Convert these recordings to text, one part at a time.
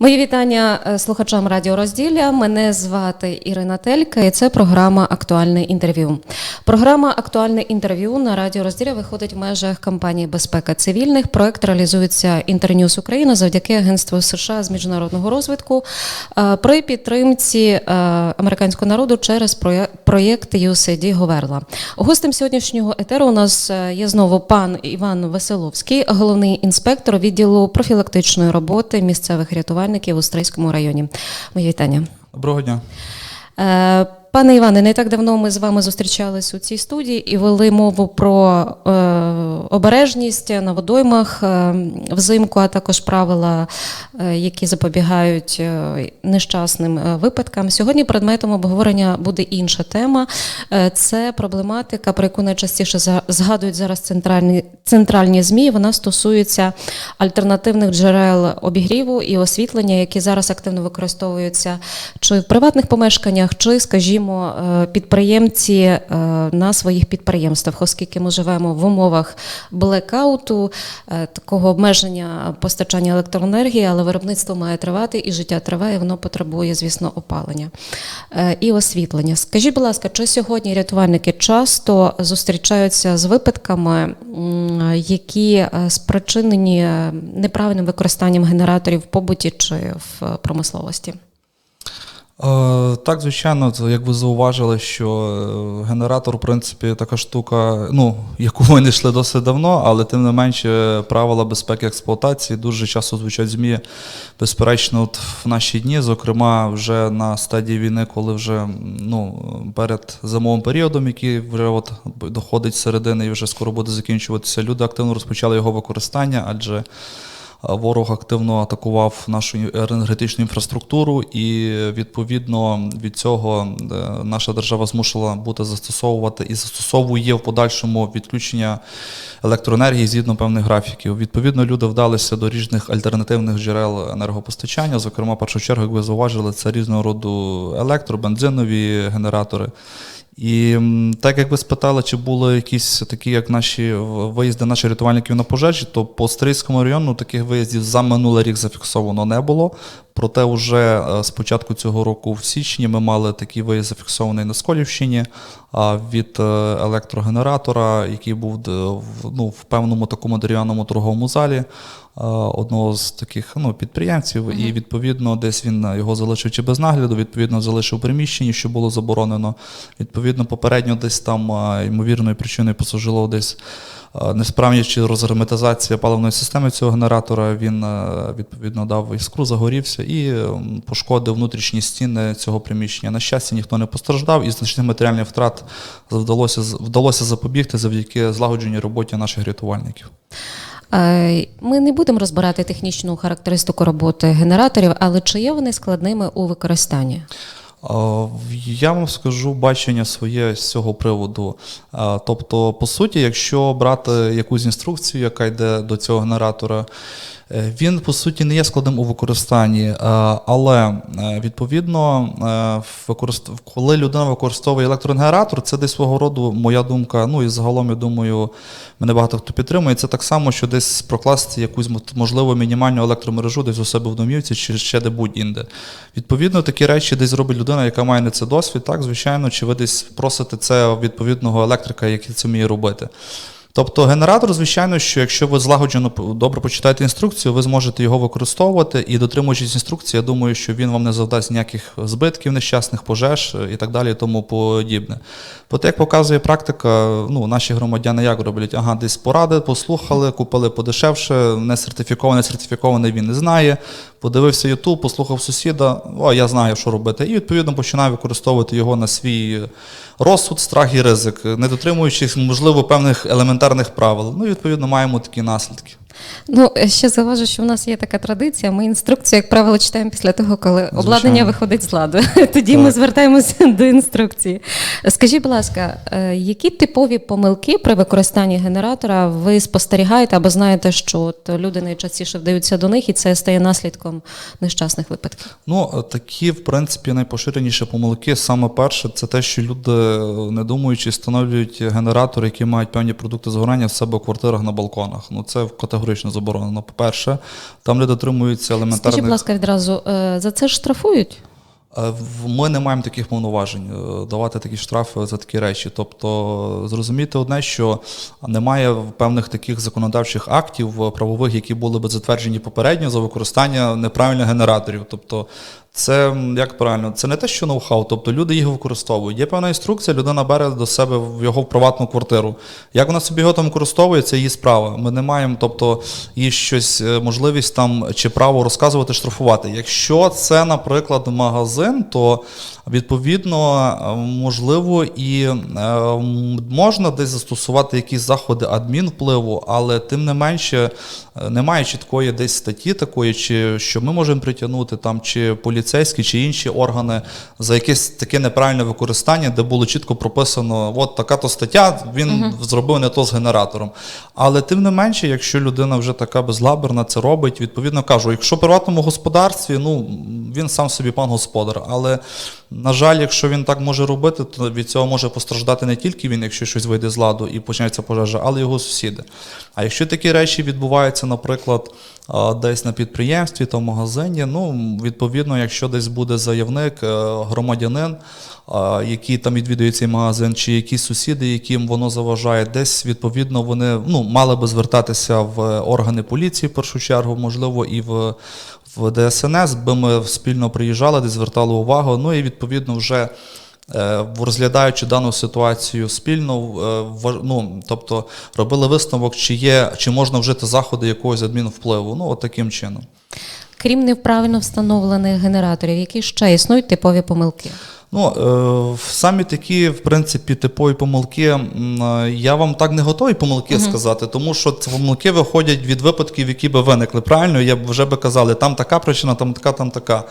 Мої вітання е, слухачам Радіо Розділля. Мене звати Ірина Телька, і це програма Актуальне інтерв'ю. Програма Актуальне інтерв'ю на Радіо Розділля виходить в межах кампанії Безпека цивільних. Проект реалізується Інтерньюз Україна завдяки Агентству США з міжнародного розвитку е, при підтримці е, американського народу через проєкт USAID Говерла. Гостем сьогоднішнього етеру у нас є знову пан Іван Веселовський, головний інспектор відділу профілактичної роботи місцевих рятувальників у Стрийському районі. Мої вітання. Доброго дня. Пане Іване, не так давно ми з вами зустрічались у цій студії і вели мову про е, обережність на водоймах е, взимку, а також правила, е, які запобігають е, нещасним е, випадкам. Сьогодні предметом обговорення буде інша тема. Е, це проблематика, про яку найчастіше згадують зараз центральні, центральні ЗМІ. Вона стосується альтернативних джерел обігріву і освітлення, які зараз активно використовуються чи в приватних помешканнях, чи, скажімо, е, підприємці е, на своїх підприємствах, оскільки ми живемо в умовах блекауту, е, такого обмеження постачання електроенергії, але виробництво має тривати, і життя триває, воно потребує, звісно, опалення і освітлення. Скажіть, будь ласка, чи сьогодні рятувальники часто зустрічаються з випадками, які спричинені неправильним використанням генераторів в побуті чи в промисловості? Е, так, звичайно, як ви зауважили, що е, генератор, в принципі, така штука, ну, яку не йшли досить давно, але тим не менше правила безпеки експлуатації дуже часто звучать ЗМІ. Безперечно, от в наші дні, зокрема, вже на стадії війни, коли вже ну, перед зимовим періодом, який вже от доходить середини і вже скоро буде закінчуватися, люди активно розпочали його використання, адже Ворог активно атакував нашу енергетичну інфраструктуру, і відповідно від цього е, наша держава змусила бути застосовувати і застосовує в подальшому відключення електроенергії згідно певних графіків. Відповідно, люди вдалися до різних альтернативних джерел енергопостачання. Зокрема, першу чергу, як ви зауважили, це різного роду електро, бензинові генератори. І так як ви спитали, чи були якісь такі, як наші виїзди наших рятувальників на пожежі, то по Стрийському району таких виїздів за минулий рік зафіксовано не було. Проте, вже е, з початку цього року, в січні, ми мали такий виїзд зафіксований на Сколівщині від е, електрогенератора, який був в, ну, в певному такому дерев'яному торговому залі е, одного з таких ну, підприємців, і відповідно десь він е, його залишив чи без нагляду, відповідно залишив в приміщенні, що було заборонено. Відповідно, попередньо десь там е, ймовірною причиною послужило десь е, несправність чи розгерметизація паливної системи цього генератора. Він е, відповідно дав іскру, загорівся і пошкодив внутрішні стіни цього приміщення. На щастя, ніхто не постраждав, і значних матеріальних втрат вдалося вдалося запобігти завдяки злагодженій роботі наших рятувальників. Е, Ми не будемо розбирати технічну характеристику роботи генераторів, але чи є вони складними у використанні? А, Я вам скажу бачення своє з цього приводу. Тобто, по суті, якщо брати якусь інструкцію, яка йде до цього генератора, е, він по суті не є складним у використанні, але е, відповідно, е, коли людина використовує електрогенератор, це десь свого роду моя думка. Ну і загалом я думаю, мене багато хто підтримує. Це так само, що десь прокласти якусь можливо мінімальну електромережу десь у себе в домівці чи ще де будь-інде. Відповідно, такі речі десь зробить людина, яка має на це досвід, так, звичайно, чи ви десь просите це відповідного електрика, який це вміє робити. Тобто генератор, звичайно, що якщо ви злагоджено добре почитаєте інструкцію, ви зможете його використовувати і дотримуючись інструкції, я думаю, що він вам не завдасть ніяких збитків, нещасних пожеж е, і так далі, і тому подібне. Проте, як показує практика, ну, наші громадяни як роблять? Ага, десь поради, послухали, купили подешевше, не сертифікований, сертифікований він не знає. Подивився YouTube, послухав сусіда, о, я знаю, що робити. І відповідно починаю використовувати його на свій розсуд, страх і ризик, не дотримуючись, можливо, певних елементарних правил. Ну, і відповідно, маємо такі наслідки. Ну, ще зауважу, що в нас є така традиція. Ми інструкцію, як правило, читаємо після того, коли обладнання виходить з ладу. Тоді ми звертаємося до інструкції. Скажіть, будь ласка, е, які типові помилки при використанні генератора ви спостерігаєте або знаєте, що от люди найчастіше вдаються до них, і це стає наслідком нещасних випадків? Ну, е, такі, в принципі, найпоширеніші помилки. Саме перше, це те, що люди, е, не думаючи, встановлюють генератори, які мають певні продукти згорання в себе в квартирах на балконах. Ну, це категорично категорично заборонено. По-перше, там люди дотримуються Скажіть, будь ласка, відразу е, за це ж штрафують? Е, Ми не маємо таких повноважень е, давати такі штрафи за такі речі. Тобто, зрозуміти одне, що немає певних таких законодавчих актів правових, які були би затверджені попередньо за використання неправильних генераторів. Тобто, це як правильно, це не те, що ноу-хау, тобто люди їх використовують. Є певна інструкція, людина бере до себе в його приватну квартиру. Як вона собі його там використовує, це її справа. Ми не маємо, тобто, їй щось е, можливість там чи право розказувати, штрафувати. Якщо це, наприклад, магазин, то відповідно е, можливо і е, можна десь застосувати якісь заходи адмінвпливу, але тим не менше немає чіткої десь статті такої, чи що ми можемо притягнути там, чи поліцейські, чи інші органи за якесь таке неправильне використання, де було чітко прописано, от така то стаття, він зробив не то з генератором. Але тим не менше, якщо людина вже така безлаберна це робить, відповідно кажу, якщо в приватному господарстві, ну він сам собі пан господар. Але на жаль, якщо він так може робити, то від цього може постраждати не тільки він, якщо щось вийде з ладу і почнеться пожежа, але його сусіди. А якщо такі речі відбуваються, наприклад, десь на підприємстві та в магазині, ну відповідно, якщо десь буде заявник, е, громадянин, який там відвідує цей магазин, чи якісь сусіди, яким воно заважає, десь відповідно вони ну, мали би звертатися в органи поліції в першу чергу, можливо, і в, в ДСНС, би ми спільно приїжджали, десь звертали увагу. Ну і відповідно вже. е, Розглядаючи дану ситуацію спільно, е, ну, тобто робили висновок, чи є, чи можна вжити заходи якогось адмінвпливу. Ну, от таким чином. Крім неправильно встановлених генераторів, які ще існують типові помилки? Ну, е, самі такі, в принципі, типові помилки, е, я вам так не готовий помилки сказати, тому що ці помилки виходять від випадків, які би виникли. Правильно, я б вже би казали, там така причина, там така, там така.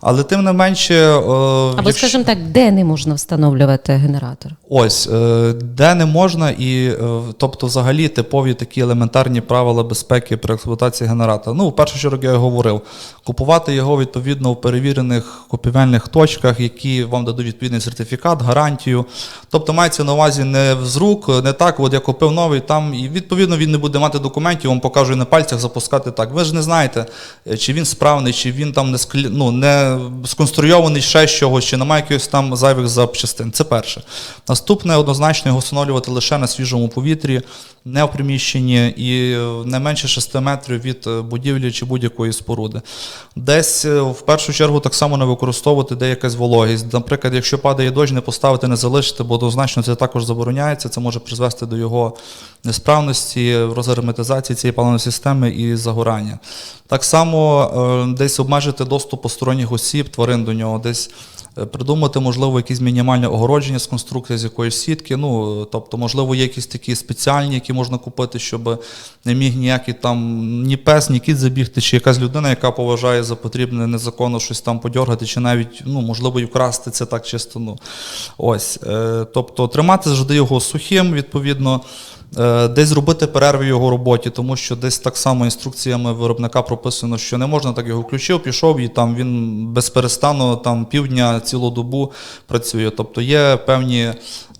Але тим не менше. е, Або, якщо- скажімо так, де не можна встановлювати генератор? Ось, де не можна, і тобто, взагалі, типові такі елементарні правила безпеки при експлуатації генератора. Ну, в першу чергу я говорив, купувати його відповідно в перевірених купівельних точках, які вам дадуть відповідний сертифікат, гарантію. Тобто мається на увазі не з рук, не так, от я купив новий, там і відповідно він не буде мати документів, вам покажу на пальцях запускати так. Ви ж не знаєте, е, чи він справний, чи він там не склі... ну, не сконструйований ще з чогось, чи немає якихось там зайвих запчастин. Це перше. Наступне однозначно його встановлювати лише на свіжому повітрі, не в приміщенні і е, не менше 6 метрів від е, будівлі чи будь-якої споруди. Десь в першу чергу так само не використовувати де якась вологість. Наприклад, якщо падає дощ, не поставити, не залишити, бо однозначно це також забороняється. Це може призвести до його несправності, розгерметизації цієї паливної системи і загорання. Так само е, десь обмежити доступ посторонніх осіб, тварин до нього, десь е, придумати, можливо, якісь мінімальне огородження з конструкції з якоїсь сітки. Ну, тобто, можливо, є якісь такі спеціальні, які можна купити, щоб не міг ніякий там ні пес, ні кіт забігти, чи якась людина, яка поважає за потрібне незаконно щось там подьоргати, чи навіть, ну, можливо, і вкрасти це так чисто. Ну. Ось. Е, тобто, тримати завжди його сухим, відповідно. Е, Десь зробити перерви в його роботі, тому що десь так само інструкціями виробника прописано, що не можна так його включив, пішов і там він безперестану там півдня, цілу добу працює. Тобто є певні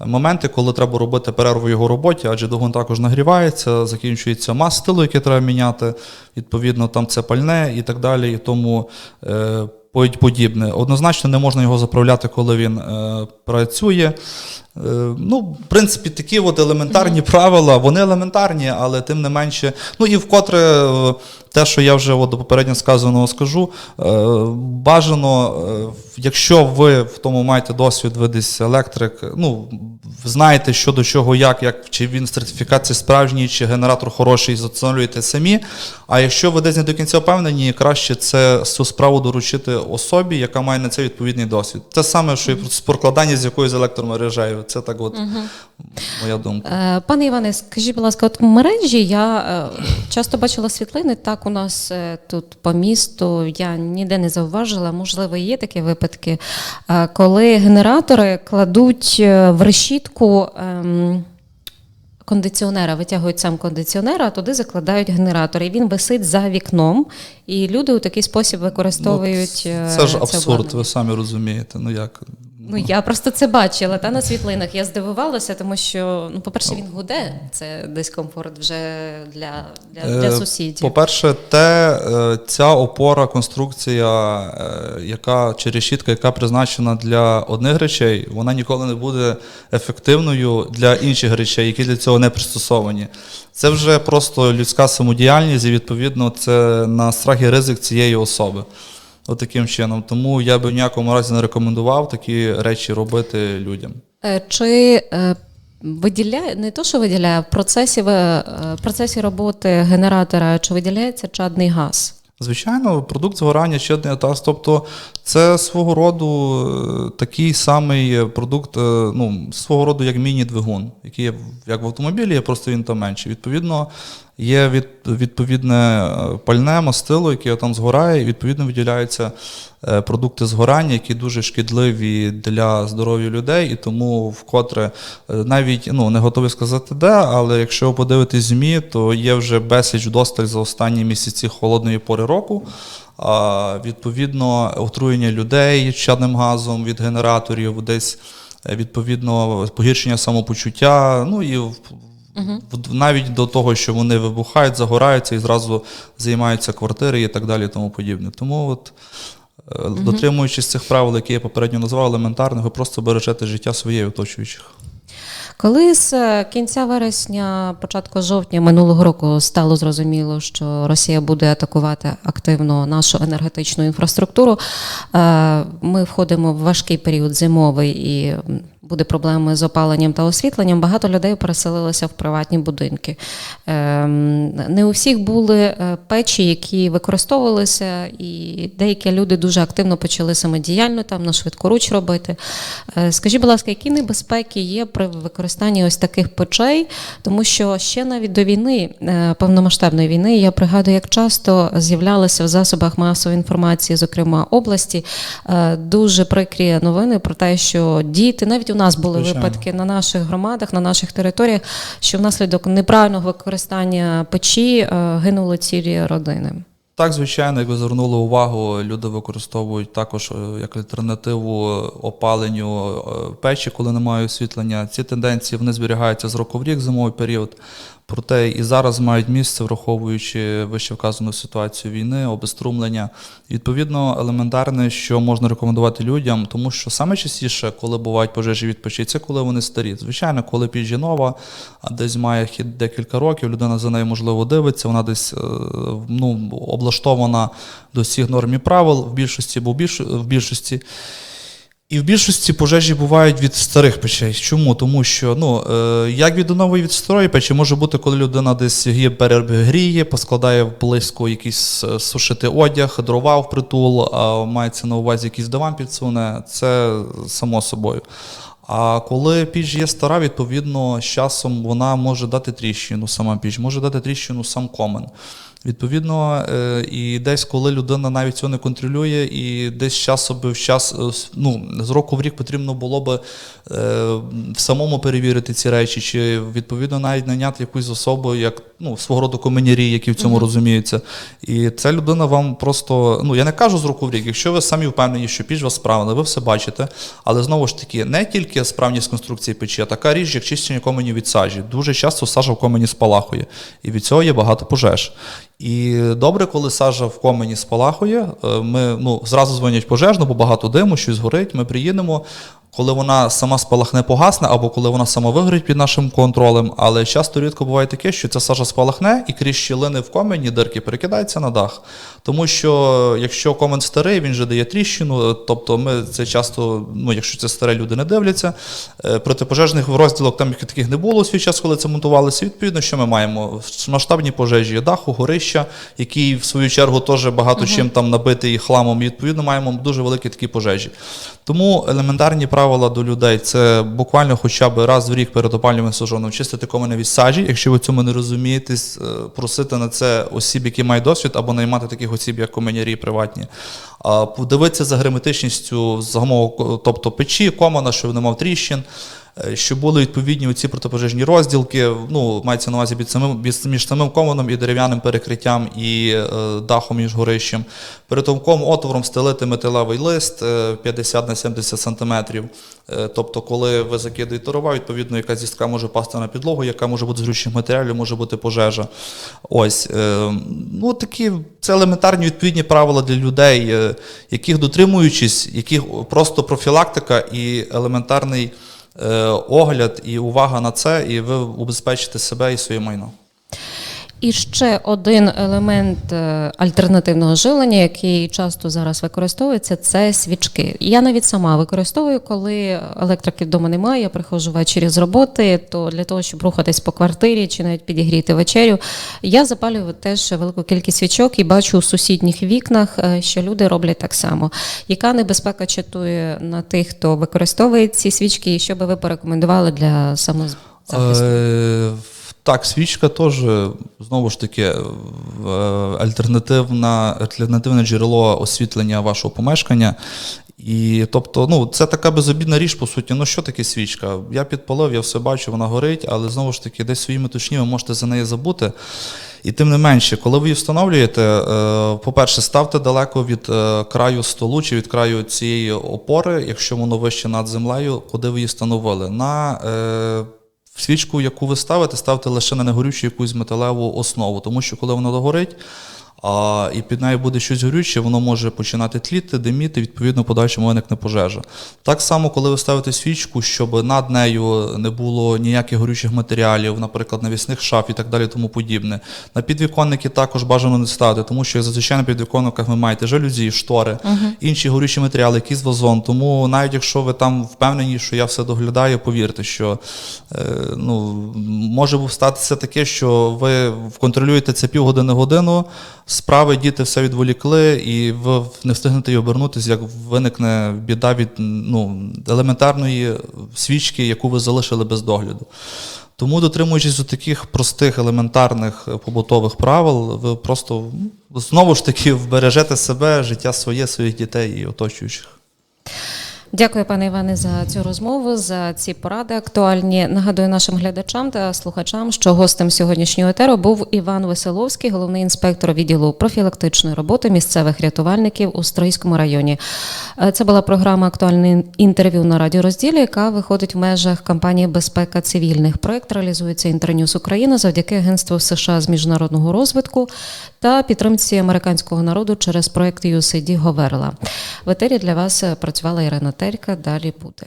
моменти, коли треба робити перерву в його роботі, адже двигун також нагрівається, закінчується мастило, яке треба міняти, відповідно, там це пальне і так далі. І тому е, подібне. Однозначно не можна його заправляти, коли він е, працює. Е, Ну, в принципі, такі от елементарні правила, вони елементарні, але тим не менше. Ну і вкотре е, те, що я вже от до попередньо сказаного скажу, е, бажано, якщо ви в тому маєте досвід, ви десь електрик, ну, знаєте, що до чого, як, як чи він сертифікат це справжній, чи генератор хороший, встановлюєте самі. А якщо ви десь не до кінця впевнені, краще це цю справу доручити особі, яка має на це відповідний досвід. Те саме, що і з прокладання з якоюсь електромережею. Це так, от моя думка. Е, Пане Іване, скажіть, будь ласка, от в мережі я е, часто бачила світлини. Так, у нас е, тут по місту я ніде не зауважила. Можливо, є такі випадки, коли генератори кладуть в решітку. ем, Кондиціонера витягують сам кондиціонер, а туди закладають генератор. І він висить за вікном, і люди у такий спосіб використовують. Ну, це ж це абсурд, обладнання. ви самі розумієте. Ну як? Ну я просто це бачила та на світлинах. Я здивувалася, тому що ну, по-перше, він гуде. Це дискомфорт вже для, для, для Е, сусідів. По-перше, те, е, ця опора, конструкція, е, яка чи решітка, яка призначена для одних речей, вона ніколи не буде ефективною для інших речей, які для цього не пристосовані. Це вже просто людська самодіяльність, і відповідно це на страх і ризик цієї особи. От таким чином. Тому я би в ніякому разі не рекомендував такі речі робити людям. Е, Чи е, виділяє не то, що виділяє в процесі, в, е, процесі роботи генератора, чи виділяється чадний газ? Звичайно, продукт згорання щодний атас. Тобто це свого роду такий самий продукт, ну, свого роду як міні-двигун, який є як в автомобілі, просто він там менший. Відповідно, є від, відповідне е, пальне мастило, яке там згорає, і відповідно виділяються е, продукти згорання, які дуже шкідливі для здоров'я людей, і тому вкотре е, навіть ну, не готовий сказати де, але якщо ви подивитесь ЗМІ, то є вже безліч вдосталь за останні місяці холодної пори року. Відповідно, отруєння людей чадним газом від генераторів, десь відповідно погіршення самопочуття. Ну і в- навіть до того, що вони вибухають, загораються і зразу займаються квартири і так далі, і тому подібне. Тому от. е, Дотримуючись цих правил, які я попередньо назвав елементарних, ви просто бережете життя своє і оточуючих. Коли з е, кінця вересня, початку жовтня минулого року стало зрозуміло, що Росія буде атакувати активно нашу енергетичну інфраструктуру, е, ми входимо в важкий період зимовий і буде проблеми з опаленням та освітленням. Багато людей переселилися в приватні будинки. Ем, Не у всіх були е, печі, які використовувалися, і деякі люди дуже активно почали самодіяльно там на швидкоруч робити. Е, Скажіть, будь ласка, які небезпеки є при використанні ось таких печей? Тому що ще навіть до війни, е, повномасштабної війни, я пригадую, як часто з'являлися в засобах масової інформації, зокрема області, дуже прикрі новини про те, що діти, навіть у нас були Звичайно. випадки на наших громадах, на наших територіях, що внаслідок неправильного використання печі е, гинули цілі родини. Так, звичайно, як ви звернули увагу, люди використовують також е, як альтернативу опаленню е, печі, коли немає освітлення. Ці тенденції вони зберігаються з року в рік, зимовий період. Проте і зараз мають місце, враховуючи вище вказану ситуацію війни, обеструмлення. Відповідно, елементарне, що можна рекомендувати людям, тому що саме частіше, коли бувають пожежі від це коли вони старі. Звичайно, коли піч нова, десь має хід декілька років, людина за нею можливо дивиться, вона десь е, ну, облаштована до всіх норм і правил в більшості, бо в більшості. І в більшості пожежі бувають від старих печей. Чому? Тому що ну, е, як від нової від старої печі може бути, коли людина десь перегріє, поскладає близько якийсь е, сушити одяг, дрова в притул, а мається на увазі якийсь диван підсуне, це само собою. А коли піч є стара, відповідно, з часом вона може дати тріщину, сама піч, може дати тріщину сам комен. Відповідно, е, і десь, коли людина навіть цього не контролює, і десь з часу би в час, е, ну, з року в рік потрібно було би е, самому перевірити ці речі, чи відповідно навіть наняти якусь особу, як ну, свого роду комунярі, які в цьому розуміються. І ця людина вам просто, ну я не кажу з року в рік, якщо ви самі впевнені, що піч вас справна, ви все бачите, але знову ж таки, не тільки справність конструкції печі, а така річ, як чищення коменів від сажі. Дуже часто сажа в комені спалахує, і від цього є багато пожеж. І добре, коли сажа в комені спалахує, е, ми ну, зразу дзвонять пожежно, бо багато диму, щось горить. Ми приїдемо. Коли вона сама спалахне погасне, або коли вона сама вигорить під нашим контролем, але часто рідко буває таке, що ця сажа спалахне і крізь щілини в комені дирки перекидається на дах. Тому що якщо комен старий, він же дає тріщину, тобто ми це часто, ну якщо це старе, люди не дивляться. е, Протипожежних розділок там таких не було у свій час, коли це монтувалося. Відповідно, що ми маємо? Масштабні пожежі даху, горища, які в свою чергу теж багато чим там набитий хламом. І відповідно маємо дуже великі такі пожежі. Тому елементарні правила до людей це буквально хоча б раз в рік перед опалювальним сезоном чистити комини від сажі. Якщо ви цьому не розумієтесь, е, просити на це осіб, які мають досвід, або наймати таких осіб, як коменярі, приватні. Подивитися за герметичністю самого, тобто печі, комина, щоб не мав тріщин. Е, щоб були відповідні оці протипожежні розділки. Ну, мається на увазі під самим, між самим комином і дерев'яним перекриттям і е, дахом між горищем. Перед отвором стелити металевий лист е, 50 на 70 сантиметрів. Е, Тобто, коли ви закидаєте рова, відповідно, якась зістка може пасти на підлогу, яка може бути з горючих матеріалів, може бути пожежа. Ось е, ну такі це елементарні відповідні правила для людей, е, яких дотримуючись, яких просто профілактика і елементарний е, огляд і увага на це, і ви убезпечите себе і своє майно. І ще один елемент е, альтернативного жилення, який часто зараз використовується, це свічки. Я навіть сама використовую, коли електрики вдома немає, я приходжу ввечері з роботи, то для того, щоб рухатись по квартирі чи навіть підігріти вечерю, я запалюю теж велику кількість свічок і бачу у сусідніх вікнах, е, що люди роблять так само. Яка небезпека чатує на тих, хто використовує ці свічки, і що би ви порекомендували для самозахисту? Так, свічка теж знову ж таки е, альтернативна, альтернативне джерело освітлення вашого помешкання. І тобто, ну, це така безобідна річ, по суті. Ну, що таке свічка? Я підпалив, я все бачу, вона горить, але знову ж таки, десь своїми точні ви можете за неї забути. І тим не менше, коли ви її встановлюєте, е, по-перше, ставте далеко від е, краю столу чи від краю цієї опори, якщо воно вище над землею, куди ви її встановили. На свічку, яку ви ставите, ставте лише на негорючу якусь металеву основу, тому що коли вона догорить, а, і під нею буде щось горюче, воно може починати тліти, диміти, відповідно, подальшому виникне пожежа. Так само, коли ви ставите свічку, щоб над нею не було ніяких горючих матеріалів, наприклад, навісних шаф і так далі, тому подібне. На підвіконники також бажано не ставити, тому що зазвичай на підвіконниках ви маєте жалюзі, штори, інші горючі матеріали, якийсь вазон. Тому навіть якщо ви там впевнені, що я все доглядаю, повірте, що е, ну, може статися таке, що ви контролюєте це півгодини годину, справи діти все відволікли, і ви не встигнете й обернутися, як виникне біда від ну, елементарної свічки, яку ви залишили без догляду. Тому, дотримуючись до таких простих, елементарних е, побутових правил, ви просто ну, знову ж таки вбережете себе, життя своє, своїх дітей і оточуючих. Дякую, пане Іване, за цю розмову, за ці поради актуальні. Нагадую нашим глядачам та слухачам, що гостем сьогоднішнього етеру був Іван Веселовський, головний інспектор відділу профілактичної роботи місцевих рятувальників у Стрийському районі. Е, Це була програма Актуальне інтерв'ю на радіорозділі, яка виходить в межах кампанії Безпека цивільних. Проект реалізується Інтерньюз Україна завдяки Агентству США з міжнародного розвитку та підтримці американського народу через проект USAID Говерла. В етері для вас працювала Ірина Терка. Далі буде.